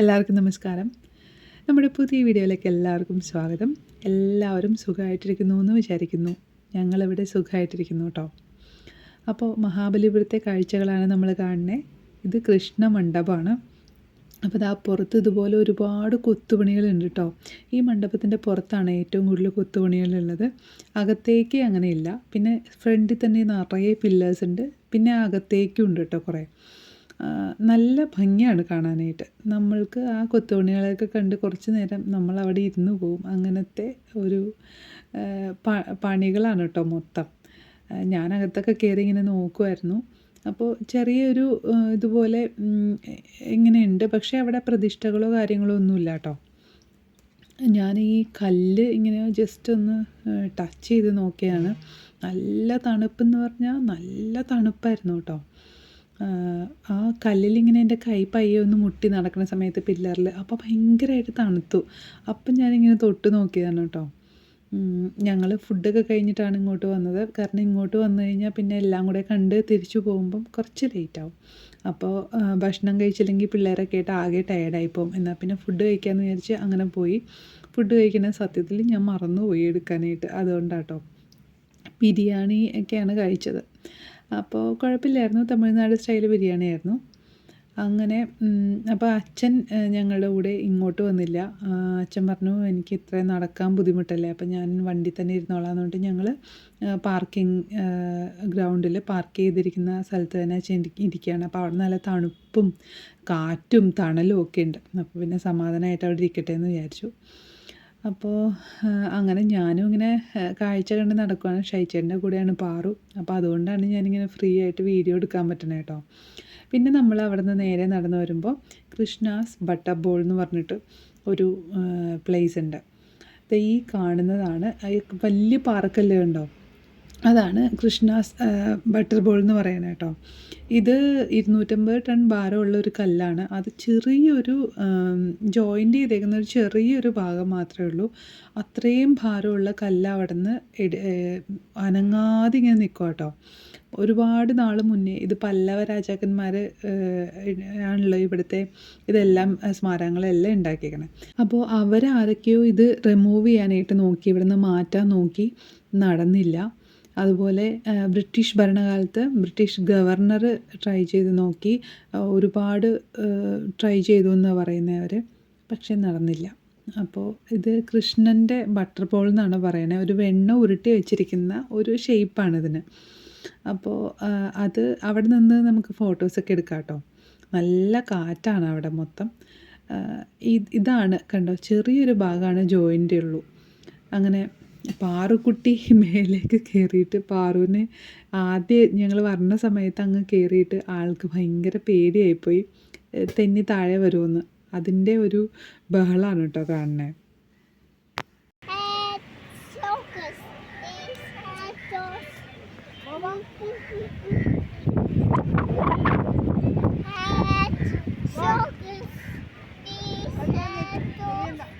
എല്ലാവർക്കും നമസ്കാരം. നമ്മുടെ പുതിയ വീഡിയോയിലേക്ക് എല്ലാവർക്കും സ്വാഗതം. എല്ലാവരും സുഖമായിട്ടിരിക്കുന്നു എന്ന് വിചാരിക്കുന്നു. ഞങ്ങളിവിടെ സുഖമായിട്ടിരിക്കുന്നു കേട്ടോ. അപ്പോൾ മഹാബലിപുരത്തെ കാഴ്ചകളാണ് നമ്മൾ കാണുന്നത് ഇത് കൃഷ്ണ മണ്ഡപമാണ്. അപ്പോൾ ഇതാ പുറത്ത് ഇതുപോലെ ഒരുപാട് കൊത്തുപണികളുണ്ട് കേട്ടോ. ഈ മണ്ഡപത്തിന്റെ പുറത്താണ് ഏറ്റവും കൂടുതൽ കൊത്തുപണികളുള്ളത്. അകത്തേക്ക് അങ്ങനെയില്ല. പിന്നെ ഫ്രണ്ടിൽ തന്നെ നിറയെ പില്ലേഴ്സ് ഉണ്ട്. പിന്നെ അകത്തേക്കും ഉണ്ട് കേട്ടോ കുറേ. നല്ല ഭംഗിയാണ് കാണാനായിട്ട്. നമ്മൾക്ക് ആ കൊത്തുപണികളെയൊക്കെ കണ്ട് കുറച്ച് നേരം നമ്മൾ അവിടെ ഇരുന്ന് പോവും. അങ്ങനത്തെ ഒരു പണികളാണ് കേട്ടോ മൊത്തം. ഞാനകത്തൊക്കെ കയറി ഇങ്ങനെ നോക്കുമായിരുന്നു അപ്പോൾ ചെറിയൊരു ഇതുപോലെ ഇങ്ങനെയുണ്ട്. പക്ഷേ അവിടെ പ്രതിഷ്ഠകളോ കാര്യങ്ങളോ ഒന്നുമില്ല കേട്ടോ. ഞാൻ ഈ കല്ല് ഇങ്ങനെ ജസ്റ്റ് ഒന്ന് ടച്ച് ചെയ്ത് നോക്കിയാണ് നല്ല തണുപ്പെന്ന് പറഞ്ഞാൽ നല്ല തണുപ്പായിരുന്നു കേട്ടോ. ആ കല്ലിലിങ്ങനെ എന്റെ കൈ പയ്യെ ഒന്ന് മുട്ടി നടക്കുന്ന സമയത്ത് പില്ലറിൽ അപ്പോൾ ഭയങ്കരമായിട്ട് തണുത്തു. അപ്പം ഞാനിങ്ങനെ തൊട്ട് നോക്കിയതാണ് കേട്ടോ. ഞങ്ങൾ ഫുഡൊക്കെ കഴിഞ്ഞിട്ടാണ് ഇങ്ങോട്ട് വന്നത്. കാരണം ഇങ്ങോട്ട് വന്നു കഴിഞ്ഞാൽ പിന്നെ എല്ലാം കൂടെ കണ്ട് തിരിച്ചു പോകുമ്പം കുറച്ച് ലേറ്റാവും അപ്പോൾ ഭക്ഷണം കഴിച്ചില്ലെങ്കിൽ പിള്ളേരെ കേട്ട് ആകെ ടയേർഡായി പോകും എന്നാൽ പിന്നെ ഫുഡ് കഴിക്കാമെന്ന് വിചാരിച്ച് അങ്ങനെ പോയി. ഫുഡ് കഴിക്കുന്ന സത്യത്തിൽ ഞാൻ മറന്നു പോയി എടുക്കാനായിട്ട്. അതുകൊണ്ടാട്ടോ ബിരിയാണി ഒക്കെയാണ് കഴിച്ചത്. അപ്പോൾ കുഴപ്പമില്ലായിരുന്നു. തമിഴ്നാട് സ്റ്റൈൽ ബിരിയാണി ആയിരുന്നു അങ്ങനെ അപ്പോൾ അച്ഛൻ ഞങ്ങളുടെ കൂടെ ഇങ്ങോട്ട് വന്നില്ല. അച്ഛൻ പറഞ്ഞു എനിക്ക് ഇത്രയും നടക്കാൻ ബുദ്ധിമുട്ടല്ലേ? അപ്പോൾ ഞാൻ വണ്ടി തന്നെ ഇരുന്നോളാം എന്ന് പറഞ്ഞിട്ട് ഞങ്ങൾ പാർക്കിംഗ് ഗ്രൗണ്ടിൽ പാർക്ക് ചെയ്തിരിക്കുന്ന സ്ഥലത്ത് തന്നെ ഇരിക്കുകയാണ്. അപ്പോൾ അവിടെ നല്ല തണുപ്പും കാറ്റും തണലും ഒക്കെ ഉണ്ട്. അപ്പോൾ പിന്നെ സമാധാനമായിട്ട് അവിടെ ഇരിക്കട്ടെ എന്ന് വിചാരിച്ചു. അപ്പോൾ അങ്ങനെ ഞാനും ഇങ്ങനെ കാഴ്ച കണ്ട് നടക്കുവാണ്. ഷൈച്ചേന്റെ കൂടെയാണ് പാറു. അപ്പോൾ അതുകൊണ്ടാണ് ഞാനിങ്ങനെ ഫ്രീ ആയിട്ട് വീഡിയോ എടുക്കാൻ പറ്റണേ കേട്ടോ പിന്നെ നമ്മൾ അവിടെ നിന്ന് നേരെ നടന്നു വരുമ്പോൾ കൃഷ്ണാസ് ബട്ടർ ബോൾ എന്ന് പറഞ്ഞിട്ട് ഒരു പ്ലേസ് ഉണ്ട്. ഈ കാണുന്നതാണ് വലിയ പാറക്കല്ല് കണ്ടോ? അതാണ് കൃഷ്ണാസ് ബട്ടർ ബോൾ എന്ന് പറയുന്നത് കേട്ടോ. ഇത് ഇരുന്നൂറ്റമ്പത് ടൺ ഭാരമുള്ള ഒരു കല്ലാണ്. അത് ചെറിയൊരു ജോയിന്റ് ചെയ്തേക്കുന്ന ഒരു ചെറിയൊരു ഭാഗം മാത്രമേ ഉള്ളൂ. അത്രയും ഭാരമുള്ള കല്ല് അവിടെ നിന്ന് അനങ്ങാതെ ഇങ്ങനെ നിൽക്കും കേട്ടോ. ഒരുപാട് നാൾ മുന്നേ ഇത് പല്ലവ രാജാക്കന്മാർ ആണല്ലോ ഇവിടുത്തെ ഇതെല്ലാം സ്മാരകങ്ങളെല്ലാം ഉണ്ടാക്കിയേക്കണേ. അപ്പോൾ അവരാരൊക്കെയോ ഇത് റിമൂവ് ചെയ്യാനായിട്ട് നോക്കി ഇവിടുന്ന് മാറ്റാൻ നോക്കി നടന്നില്ല. അതുപോലെ ബ്രിട്ടീഷ് ഭരണകാലത്ത് ബ്രിട്ടീഷ് ഗവർണർ ട്രൈ ചെയ്ത് നോക്കി. ഒരുപാട് ട്രൈ ചെയ്തു എന്നാണ് പറയുന്നവർ പക്ഷേ നടന്നില്ല. അപ്പോൾ ഇത് കൃഷ്ണന്റെ ബട്ടർ ബോൾ എന്നാണ് പറയുന്നത് ഒരു വെണ്ണ ഉരുട്ടി വെച്ചിരിക്കുന്ന ഒരു ഷേപ്പാണിതിന് അപ്പോൾ അത് അവിടെ നിന്ന് നമുക്ക് ഫോട്ടോസൊക്കെ എടുക്കാം കേട്ടോ. നല്ല കാറ്റാണ് അവിടെ മൊത്തം. ഇത് ഇതാണ് കണ്ടോ? ചെറിയൊരു ഭാഗമാണ് ജോയിന്റെ ഉള്ളൂ അങ്ങനെ പാറുക്കുട്ടി മേലേക്ക് കയറിയിട്ട് പാറുവിനെ ആദ്യം ഞങ്ങൾ വരണ സമയത്ത് അങ്ങ് കയറിയിട്ട് ആൾക്ക് ഭയങ്കര പേടിയായിപ്പോയി. തെന്നി താഴെ വരുമെന്ന് അതിന്റെ ഒരു ബഹളമാണ് കേട്ടോ കാണുന്നത് toes.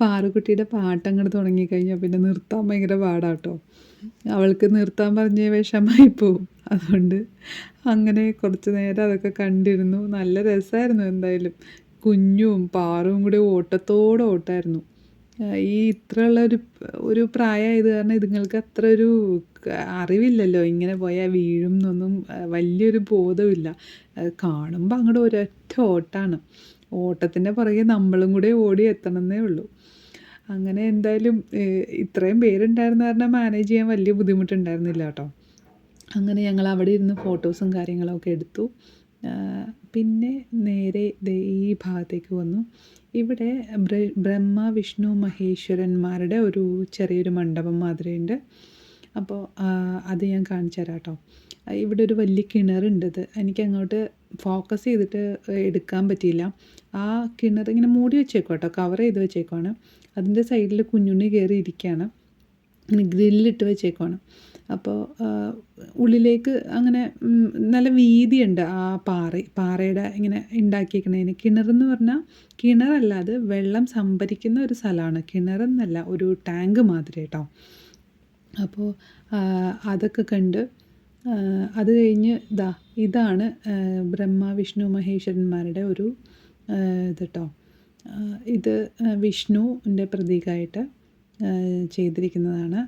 പാറുക്കുട്ടിയുടെ പാട്ട് അങ്ങോട്ട് തുടങ്ങിക്കഴിഞ്ഞാൽ പിന്നെ നിർത്താൻ ഭയങ്കര പാടാട്ടോ. അവൾക്ക് നിർത്താൻ പറഞ്ഞ വിഷമായി പോവും. അതുകൊണ്ട് അങ്ങനെ കുറച്ച് നേരം അതൊക്കെ കണ്ടിരുന്നു. നല്ല രസമായിരുന്നു എന്തായാലും. കുഞ്ഞും പാറും കൂടി ഓട്ടത്തോടെ ഓട്ടായിരുന്നു. ഈ ഇത്രയുള്ള ഒരു ഒരു പ്രായമായത് കാരണം ഇതുങ്ങൾക്ക് അത്ര ഒരു അറിവില്ലല്ലോ. ഇങ്ങനെ പോയാൽ വീഴും എന്നൊന്നും വലിയൊരു ബോധമില്ല കാണുമ്പോൾ അങ്ങോട്ട് ഒരൊറ്റ ഓട്ടാണ്. ഓട്ടത്തിന്റെ പുറകെ നമ്മളും കൂടെ ഓടി എത്തണമെന്നേ ഉള്ളൂ. അങ്ങനെ എന്തായാലും ഇത്രയും പേരുണ്ടായിരുന്ന കാരണം മാനേജ് ചെയ്യാൻ വലിയ ബുദ്ധിമുട്ടുണ്ടായിരുന്നില്ല കേട്ടോ. അങ്ങനെ ഞങ്ങൾ അവിടെ ഇരുന്ന് ഫോട്ടോസും കാര്യങ്ങളൊക്കെ എടുത്തു. പിന്നെ നേരെ ഈ ഭാഗത്തേക്ക് വന്നു. ഇവിടെ ബ്ര- ബ്രഹ്മ വിഷ്ണു മഹേശ്വരന്മാരുടെ ഒരു ചെറിയൊരു മണ്ഡപം മാതിരിയുണ്ട്. അപ്പോൾ അത് ഞാൻ കാണിച്ചു തരാം കേട്ടോ. ഇവിടെ ഒരു വലിയ കിണറുണ്ട്. ഇത് എനിക്ക് അങ്ങോട്ട് ഫോക്കസ് ചെയ്തിട്ട് എടുക്കാൻ പറ്റിയില്ല. ആ കിണർ ഇങ്ങനെ മൂടി വെച്ചേക്കും കേട്ടോ കവർ ചെയ്ത് വെച്ചേക്കുവാണ്. അതിന്റെ സൈഡിൽ കുഞ്ഞുണ്ണി കയറി ഇരിക്കുകയാണ് ഇങ്ങനെ ഗ്രില്ലിട്ട് വെച്ചേക്കുവാണ്. അപ്പോൾ ഉള്ളിലേക്ക് അങ്ങനെ നല്ല വീതിയുണ്ട് ആ പാറ പാറയുടെ ഇങ്ങനെ ഉണ്ടാക്കിയേക്കണതിന് കിണറെന്ന് പറഞ്ഞാൽ കിണറല്ല അത് വെള്ളം സംഭരിക്കുന്ന ഒരു സ്ഥലമാണ് കിണറെന്നല്ല ഒരു ടാങ്ക് മാതിരി കേട്ടോ അപ്പോൾ അതൊക്കെ കണ്ട് അത് കഴിഞ്ഞ് ഇതാ ഇതാണ് ബ്രഹ്മ വിഷ്ണു മഹേശ്വരന്മാരുടെ ഒരു ഇത് കേട്ടോ ഇത് വിഷ്ണുവിന്റെ പ്രതീകമായിട്ട് ചെയ്തിരിക്കുന്നതാണ്.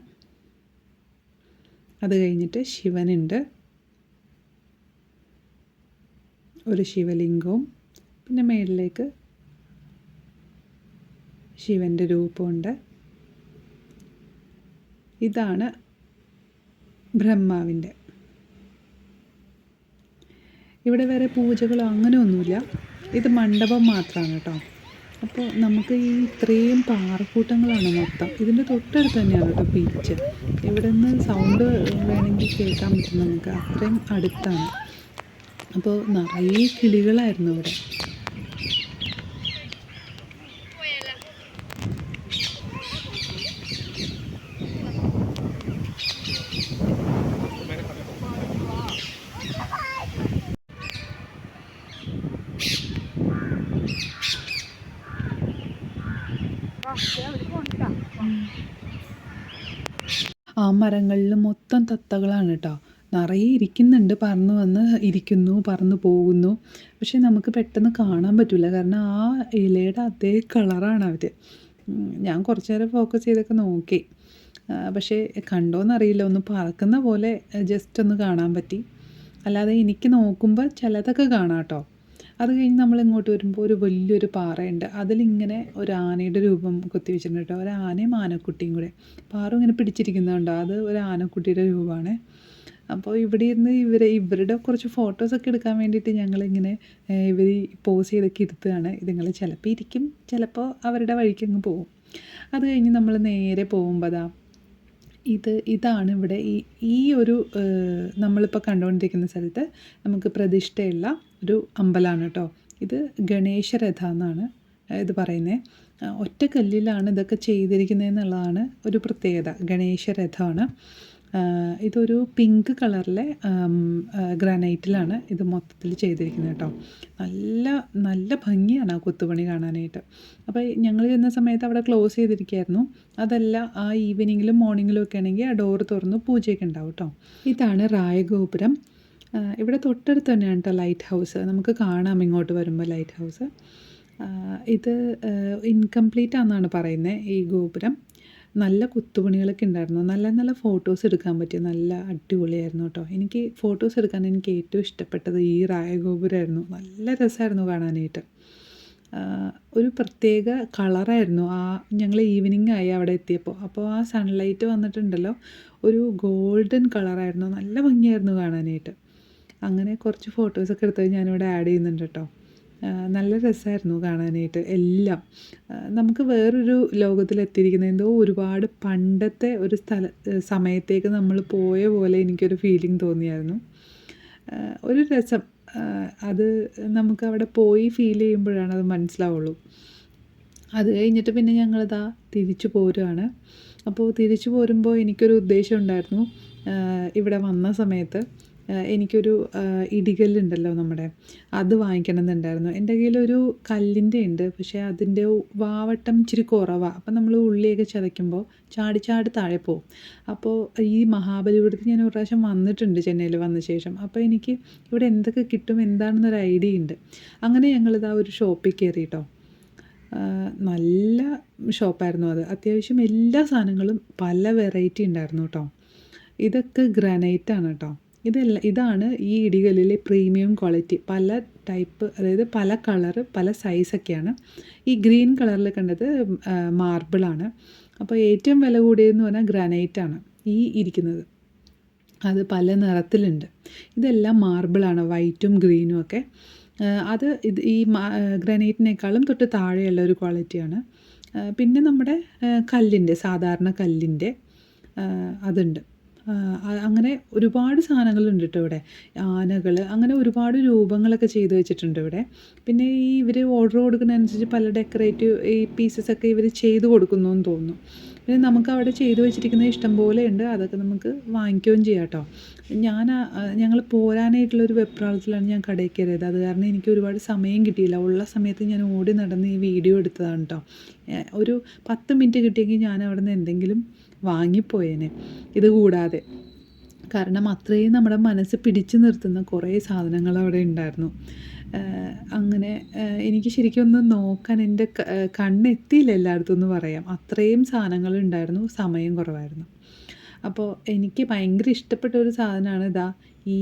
അത് കഴിഞ്ഞിട്ട് ശിവനുണ്ട്. ഒരു ശിവലിംഗവും പിന്നെ മേളിലേക്ക് ശിവന്റെ രൂപമുണ്ട്. ഇതാണ് ബ്രഹ്മാവിന്റെ ഇവിടെ വേറെ പൂജകളോ അങ്ങനെയൊന്നുമില്ല. ഇത് മണ്ഡപം മാത്രമാണ് കേട്ടോ. അപ്പോൾ നമുക്ക് ഈ ഇത്രയും പാറക്കൂട്ടങ്ങളാണ് മൊത്തം. ഇതിന്റെ തൊട്ടടുത്ത് തന്നെയാണ് കേട്ടോ ബീച്ച് ഇവിടെ നിന്ന് സൗണ്ട് വേണമെങ്കിൽ കേൾക്കാൻ പറ്റും നമുക്ക്. അത്രയും അടുത്താണ്. അപ്പോൾ നിറയെ കിളികളായിരുന്നു ഇവിടെ. ആ മരങ്ങളിൽ മൊത്തം തത്തകളാണ് കേട്ടോ. നിറയെ ഇരിക്കുന്നുണ്ട് പറന്ന് വന്ന് ഇരിക്കുന്നു പറന്ന് പോകുന്നു. പക്ഷെ നമുക്ക് പെട്ടെന്ന് കാണാൻ പറ്റില്ല കാരണം ആ ഇലയുടെ അതേ കളറാണ് അവർ ഞാൻ കുറച്ച് നേരം ഫോക്കസ് ചെയ്തൊക്കെ നോക്കി. പക്ഷേ കണ്ടോന്നറിയില്ല. ഒന്ന് പറക്കുന്ന പോലെ ജസ്റ്റ് ഒന്ന് കാണാൻ പറ്റി. അല്ലാതെ എനിക്ക് നോക്കുമ്പോൾ ചിലതൊക്കെ കാണാം കേട്ടോ. അത് കഴിഞ്ഞ് നമ്മൾ ഇങ്ങോട്ട് വരുമ്പോൾ ഒരു വലിയൊരു പാറയുണ്ട്. അതിലിങ്ങനെ ഒരു ആനയുടെ രൂപം കൊത്തി വെച്ചിട്ടുണ്ട് കേട്ടോ. ഒരു ആനയും ആനക്കുട്ടിയും കൂടെ. പാറ ഇങ്ങനെ പിടിച്ചിരിക്കുന്നുണ്ടോ അത് ഒരു ആനക്കുട്ടിയുടെ രൂപമാണ്. അപ്പോൾ ഇവിടെ ഇരുന്ന് ഇവരെ ഇവരുടെ കുറച്ച് ഫോട്ടോസൊക്കെ എടുക്കാൻ വേണ്ടിയിട്ട് ഞങ്ങളിങ്ങനെ ഇവർ പോസ് ചെയ്തൊക്കെ ഇരുത്തുകയാണ്. ഇതുങ്ങൾ ചിലപ്പോൾ ഇരിക്കും ചിലപ്പോൾ അവരുടെ വഴിക്ക് അങ്ങ് പോകും. അത് കഴിഞ്ഞ് നമ്മൾ നേരെ പോകുമ്പോൾ അതാ ഇത് ഇതാണ് ഇവിടെ ഈ ഈ ഒരു നമ്മളിപ്പോൾ കണ്ടുകൊണ്ടിരിക്കുന്ന സ്ഥലത്ത് നമുക്ക് പ്രതിഷ്ഠയുള്ള ഒരു അമ്പലമാണ് കേട്ടോ ഇത് ഗണേശരഥ എന്നാണ് ഇത് പറയുന്നത് ഒറ്റ കല്ലിലാണ് ഇതൊക്കെ ചെയ്തിരിക്കുന്നത് എന്നുള്ളതാണ് ഒരു പ്രത്യേകത. ഗണേശരഥമാണ്. ഇതൊരു പിങ്ക് കളറിലെ ഗ്രാനൈറ്റിലാണ് ഇത് മൊത്തത്തിൽ ചെയ്തിരിക്കുന്നത് കേട്ടോ നല്ല നല്ല ഭംഗിയാണ് ആ കൊത്തുപണി കാണാനായിട്ട്. അപ്പോൾ ഞങ്ങൾ ചെന്ന സമയത്ത് അവിടെ ക്ലോസ് ചെയ്തിരിക്കുകയായിരുന്നു അതല്ല ആ ഈവനിങ്ങിലും മോർണിംഗിലും ഒക്കെ ആണെങ്കിൽ ആ ഡോർ തുറന്ന് പൂജയൊക്കെ ഉണ്ടാവും കേട്ടോ ഇതാണ് റായഗോപുരം. ഇവിടെ തൊട്ടടുത്ത് തന്നെയാണ് കേട്ടോ ലൈറ്റ് ഹൗസ് നമുക്ക് കാണാം ഇങ്ങോട്ട് വരുമ്പോൾ ലൈറ്റ് ഹൗസ് ഇത് ഇൻകംപ്ലീറ്റ് ആണെന്നാണ് പറയുന്നത് ഈ ഗോപുരം. നല്ല കുത്തുപണികളൊക്കെ ഉണ്ടായിരുന്നു. നല്ല നല്ല ഫോട്ടോസ് എടുക്കാൻ പറ്റിയ നല്ല അടിപൊളിയായിരുന്നു കേട്ടോ എനിക്ക് ഫോട്ടോസ് എടുക്കാൻ എനിക്ക് ഏറ്റവും ഇഷ്ടപ്പെട്ടത് ഈ റായഗോപുരമായിരുന്നു നല്ല രസമായിരുന്നു കാണാനായിട്ട്. ഒരു പ്രത്യേക കളറായിരുന്നു. ആ ഞങ്ങൾ ഈവനിങ് ആയി അവിടെ എത്തിയപ്പോൾ അപ്പോൾ ആ സൺലൈറ്റ് വന്നിട്ടുണ്ടല്ലോ. ഒരു ഗോൾഡൻ കളറായിരുന്നു. നല്ല ഭംഗിയായിരുന്നു കാണാനായിട്ട്. അങ്ങനെ കുറച്ച് ഫോട്ടോസൊക്കെ എടുത്തത് ഞാനിവിടെ ആഡ് ചെയ്യുന്നുണ്ട് കേട്ടോ നല്ല രസമായിരുന്നു കാണാനായിട്ട് എല്ലാം. നമുക്ക് വേറൊരു ലോകത്തിലെത്തിയിരിക്കുന്ന എന്തോ ഒരുപാട് പണ്ടത്തെ ഒരു സ്ഥല സമയത്തേക്ക് നമ്മൾ പോയ പോലെ എനിക്കൊരു ഫീലിംഗ് തോന്നിയായിരുന്നു. ഒരു രസം. അത് നമുക്ക് അവിടെ പോയി ഫീൽ ചെയ്യുമ്പോഴാണ് അത് മനസ്സിലാവുള്ളൂ. അത് കഴിഞ്ഞിട്ട് പിന്നെ ഞങ്ങളിതാ തിരിച്ചു പോരുകയാണ് അപ്പോൾ തിരിച്ചു പോരുമ്പോൾ എനിക്കൊരു ഉദ്ദേശം ഉണ്ടായിരുന്നു. ഇവിടെ വന്ന സമയത്ത് എനിക്കൊരു ആ, ഇടികല്ലുണ്ടല്ലോ നമ്മുടെ. അത് വാങ്ങിക്കണം എന്നുണ്ടായിരുന്നു എന്റെ കയ്യിലൊരു കല്ലിന്റെ ഉണ്ട് പക്ഷേ അതിന്റെ വാവട്ടം ഇച്ചിരി കുറവാണ് അപ്പം നമ്മൾ ഉള്ളിയൊക്കെ ചതയ്ക്കുമ്പോൾ ചാടി ചാടി താഴെ പോകും അപ്പോൾ ഈ മഹാബലിപുരത്ത് ഞാൻ ഒരു പ്രാവശ്യം വന്നിട്ടുണ്ട് ചെന്നൈയിൽ വന്ന ശേഷം. അപ്പോൾ എനിക്ക് ഇവിടെ എന്തൊക്കെ കിട്ടും എന്താണെന്നൊരു ഐഡിയ ഉണ്ട് അങ്ങനെ ഞങ്ങളിതാ ഒരു ഷോപ്പിൽ കയറി കേട്ടോ ആ, നല്ല ഷോപ്പായിരുന്നു അത്. അത്യാവശ്യം എല്ലാ സാധനങ്ങളും പല വെറൈറ്റി ഉണ്ടായിരുന്നു കേട്ടോ. ഇതൊക്കെ ഗ്രാനൈറ്റാണ് കേട്ടോ. ഇതല്ല ഇതാണ് ഈ ഇടികല്ലിലെ പ്രീമിയം ക്വാളിറ്റി പല ടൈപ്പ് അതായത് പല കളറ് പല സൈസൊക്കെയാണ് ഈ ഗ്രീൻ കളറിൽ കണ്ടത് മാർബിളാണ് അപ്പോൾ ഏറ്റവും വില കൂടിയതെന്ന് പറഞ്ഞാൽ ഗ്രാനൈറ്റാണ് ഈ ഇരിക്കുന്നത്. അത് പല നിറത്തിലുണ്ട്. ഇതെല്ലാം മാർബിളാണ് വൈറ്റും ഗ്രീനും ഒക്കെ. അത് ഇത് ഈ ഗ്രാനൈറ്റിനേക്കാളും തൊട്ട് താഴെയുള്ള ഒരു ക്വാളിറ്റിയാണ് പിന്നെ നമ്മുടെ കല്ലിന്റെ സാധാരണ കല്ലിന്റെ അതുണ്ട്. അങ്ങനെ ഒരുപാട് സാധനങ്ങളുണ്ട് കേട്ടോ ഇവിടെ. ആനകൾ അങ്ങനെ ഒരുപാട് രൂപങ്ങളൊക്കെ ചെയ്തു വെച്ചിട്ടുണ്ട് ഇവിടെ. പിന്നെ ഈ ഇവർ ഓർഡർ കൊടുക്കുന്നതനുസരിച്ച് പല ഡെക്കറേറ്റീവ് ഈ പീസസ് ഒക്കെ ഇവർ ചെയ്തു കൊടുക്കുന്നു എന്ന് തോന്നുന്നു. പിന്നെ നമുക്ക് അവിടെ ചെയ്തു വെച്ചിരിക്കുന്നത് ഇഷ്ടം പോലെ ഉണ്ട് അതൊക്കെ നമുക്ക് വാങ്ങിക്കുകയും ചെയ്യാം കേട്ടോ. ഞാൻ ഞങ്ങൾ പോരാനായിട്ടുള്ളൊരു വെപ്രാളത്തിലാണ് ഞാൻ കടയിൽ കയറിയത്. അത് കാരണം എനിക്ക് ഒരുപാട് സമയം കിട്ടിയില്ല. ഉള്ള സമയത്ത് ഞാൻ ഓടി നടന്ന് ഈ വീഡിയോ എടുത്തതാണ് കേട്ടോ. ഒരു പത്ത് മിനിറ്റ് കിട്ടിയെങ്കിൽ ഞാൻ അവിടെ നിന്ന് എന്തെങ്കിലും വാങ്ങിപ്പോയേനെ. ഇത് കൂടാതെ കാരണം അത്രയും നമ്മുടെ മനസ്സ് പിടിച്ചു നിർത്തുന്ന കുറേ സാധനങ്ങൾ അവിടെ ഉണ്ടായിരുന്നു. അങ്ങനെ എനിക്ക് ശരിക്കും ഒന്ന് നോക്കാൻ എന്റെ കണ്ണെത്തിയില്ല എല്ലായിടത്തും എന്ന് പറയാം. അത്രയും സാധനങ്ങൾ ഉണ്ടായിരുന്നു സമയം കുറവായിരുന്നു. അപ്പോൾ എനിക്ക് ഭയങ്കര ഇഷ്ടപ്പെട്ട ഒരു സാധനമാണ് ഇതാ ഈ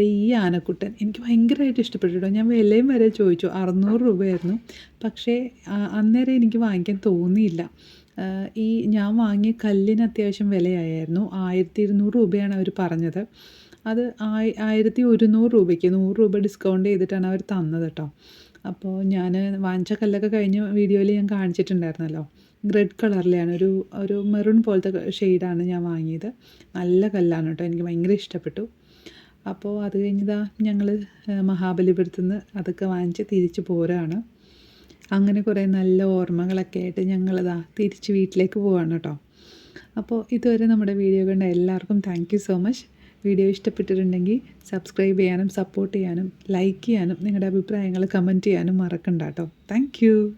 ഈ ആനക്കുട്ടൻ. എനിക്ക് ഭയങ്കരമായിട്ട് ഇഷ്ടപ്പെട്ടു ഞാൻ വിലയും വരെ ചോദിച്ചു. അറുന്നൂറ് രൂപയായിരുന്നു. പക്ഷേ അന്നേരം എനിക്ക് വാങ്ങിക്കാൻ തോന്നിയില്ല. ഈ ഞാൻ വാങ്ങിയ കല്ലിന് അത്യാവശ്യം വിലയായിരുന്നു. ആയിരത്തി ഇരുന്നൂറ് രൂപയാണ് അവർ പറഞ്ഞത്. അത് ആയി ആയിരത്തി ഒരുന്നൂറ് രൂപയ്ക്ക് നൂറ് രൂപ ഡിസ്കൗണ്ട് ചെയ്തിട്ടാണ് അവർ തന്നത് കേട്ടോ അപ്പോൾ ഞാൻ വാങ്ങിച്ച കല്ലൊക്കെ കഴിഞ്ഞ വീഡിയോയിൽ ഞാൻ കാണിച്ചിട്ടുണ്ടായിരുന്നല്ലോ. റെഡ് കളറിലാണ് ഒരു ഒരു മെറൂൺ പോലത്തെ ഷെയ്ഡാണ് ഞാൻ വാങ്ങിയത്. നല്ല കല്ലാണ് കേട്ടോ എനിക്ക് ഭയങ്കര ഇഷ്ടപ്പെട്ടു. അപ്പോൾ അത് കഴിഞ്ഞതാ ഞങ്ങൾ മഹാബലിപുരത്ത് നിന്ന് അതൊക്കെ വാങ്ങിച്ച് തിരിച്ച് പോരാണ്. അങ്ങനെ കുറേ നല്ല ഓർമ്മകളൊക്കെ ആയിട്ട് ഞങ്ങളിതാ തിരിച്ച് വീട്ടിലേക്ക് പോവാണ് കേട്ടോ. അപ്പോൾ ഇതുവരെ നമ്മുടെ വീഡിയോ കണ്ട എല്ലാവർക്കും താങ്ക് സോ മച്ച് വീഡിയോ ഇഷ്ടപ്പെട്ടിട്ടുണ്ടെങ്കിൽ സബ്സ്ക്രൈബ് ചെയ്യാനും സപ്പോർട്ട് ചെയ്യാനും ലൈക്ക് ചെയ്യാനും നിങ്ങളുടെ അഭിപ്രായങ്ങൾ കമന്റ് ചെയ്യാനും മറക്കണ്ട കേട്ടോ. താങ്ക്